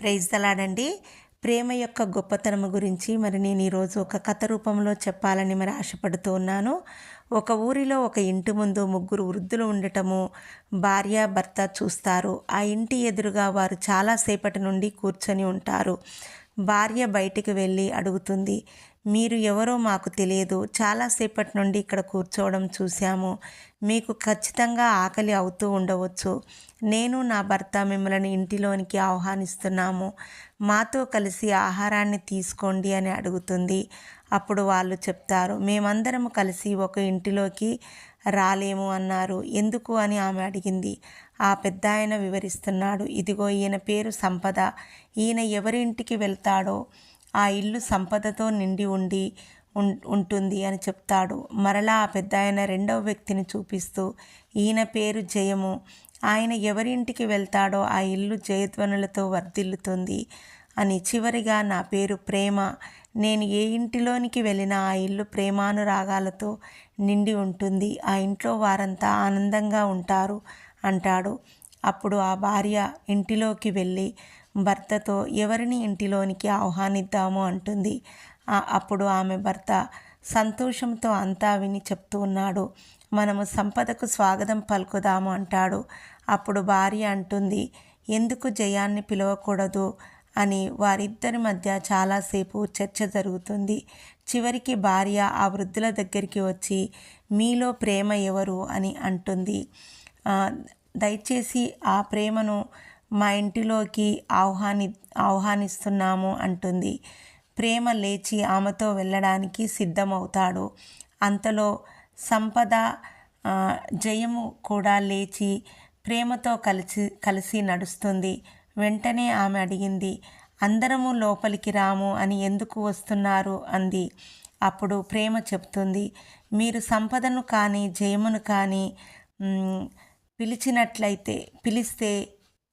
Praise తలాడండి ప్రేమ యొక్క గొప్పతనము గురించి మరి నేను ఈరోజు ఒక కథ రూపంలో చెప్పాలని మరి ఆశపడుతూ ఉన్నాను. ఒక ఊరిలో ఒక ఇంటి ముందు ముగ్గురు వృద్ధులు ఉండటము భార్య భర్త చూస్తారు. ఆ ఇంటి ఎదురుగా వారు చాలాసేపటి నుండి కూర్చొని ఉంటారు. భార్య బయటికి వెళ్ళి అడుగుతుంది మీరు ఎవరో మాకు తెలియదు. చాలాసేపటి నుండి ఇక్కడ కూర్చోవడం చూశాము. మీకు ఖచ్చితంగా ఆకలి అవుతూ ఉండవచ్చు. నేను నా భర్త మిమ్మల్ని ఇంటిలోనికి ఆహ్వానిస్తున్నాము. మాతో కలిసి ఆహారాన్ని తీసుకోండి అని అడుగుతుంది. అప్పుడు వాళ్ళు చెప్తారు మేమందరం కలిసి ఒక ఇంటిలోకి రాలేము అన్నారు. ఎందుకు? అని ఆమె అడిగింది. ఆ పెద్ద ఆయన వివరిస్తున్నాడు. ఇదిగో ఈయన పేరు సంపద. ఈయన ఎవరింటికి వెళ్తాడో ఆ ఇల్లు సంపదతో నిండి ఉండి ఉంటుంది అని చెప్తాడు. మరలా ఆ పెద్ద ఆయన రెండవ వ్యక్తిని చూపిస్తూ ఈయన పేరు జయము. ఆయన ఎవరింటికి వెళ్తాడో ఆ ఇల్లు జయధ్వనులతో వర్ధిల్లుతుంది అని చివరిగా నా పేరు ప్రేమ. నేను ఏ ఇంటిలోనికి వెళ్ళినా ఆ ఇల్లు ప్రేమానురాగాలతో నిండి ఉంటుంది. ఆ ఇంట్లో వారంతా ఆనందంగా ఉంటారు అంటాడు. అప్పుడు ఆ భార్య ఇంటిలోకి వెళ్ళి భర్తతో ఎవరిని ఇంటిలోనికి ఆహ్వానిద్దాము అంటుంది. అప్పుడు ఆమె భర్త సంతోషంతో అంతా విని చెప్తూ ఉన్నాడు. మనము సంపదకు స్వాగతం పలుకుదాము అంటాడు. అప్పుడు భార్య అంటుంది ఎందుకు జయాన్ని పిలవకూడదు? అని వారిద్దరి మధ్య చాలాసేపు చర్చ జరుగుతుంది. చివరికి భార్య ఆ వృద్ధుల దగ్గరికి వచ్చి మీలో ప్రేమ ఎవరు? అని అంటుంది. దయచేసి ఆ ప్రేమను మా ఇంటిలోకి ఆహ్వాని ఆహ్వానిస్తున్నాము అంటుంది. ప్రేమ లేచి ఆమెతో వెళ్ళడానికి సిద్ధమవుతాడు. అంతలో సంపద జయము కూడా లేచి ప్రేమతో కలిసి కలిసి నడుస్తుంది. వెంటనే ఆమె అడిగింది అందరము లోపలికి రాము అని ఎందుకు వస్తున్నారు? అంది. అప్పుడు ప్రేమ చెప్తుంది మీరు సంపదను కానీ జయమును కానీ పిలిచినట్లయితే పిలిస్తే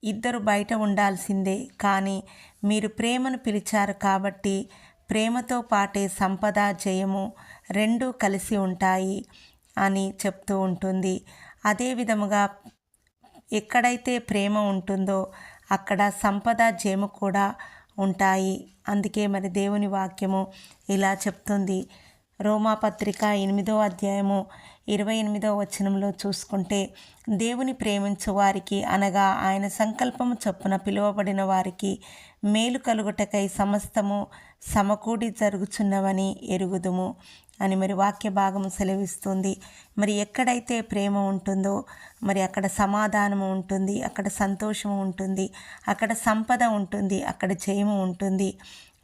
ఇద్దరు బయట ఉండాల్సిందే. కానీ మీరు ప్రేమను పిలిచారు కాబట్టి ప్రేమతో పాటే సంపద జయము రెండూ కలిసి ఉంటాయి అని చెప్తూ ఉంటుంది. అదే విధముగా ఎక్కడైతే ప్రేమ ఉంటుందో అక్కడ సంపద జయము కూడా ఉంటాయి. అందుకే మరి దేవుని వాక్యము ఇలా చెప్తుంది. రోమాపత్రిక ఎనిమిదో అధ్యాయము ఇరవై ఎనిమిదో వచనంలో చూసుకుంటే దేవుని ప్రేమించు వారికి అనగా ఆయన సంకల్పము చొప్పున పిలువబడిన వారికి మేలు కలుగుటకై సమస్తము సమకూడి జరుగుచున్నవని ఎరుగుదుము. అని మరి వాక్య భాగం సెలవిస్తుంది. మరి ఎక్కడైతే ప్రేమ ఉంటుందో మరి అక్కడ సమాధానము ఉంటుంది అక్కడ సంతోషము ఉంటుంది అక్కడ సంపద ఉంటుంది అక్కడ జయము ఉంటుంది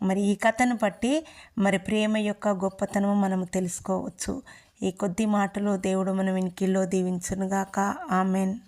మరి ఈ కథను బట్టి మరి ప్రేమ యొక్క గొప్పతనము మనము తెలుసుకోవచ్చు. ఈ కొద్ది మాటలు దేవుడు మన వెనికిల్లో దీవించునుగాక. ఆమెన్.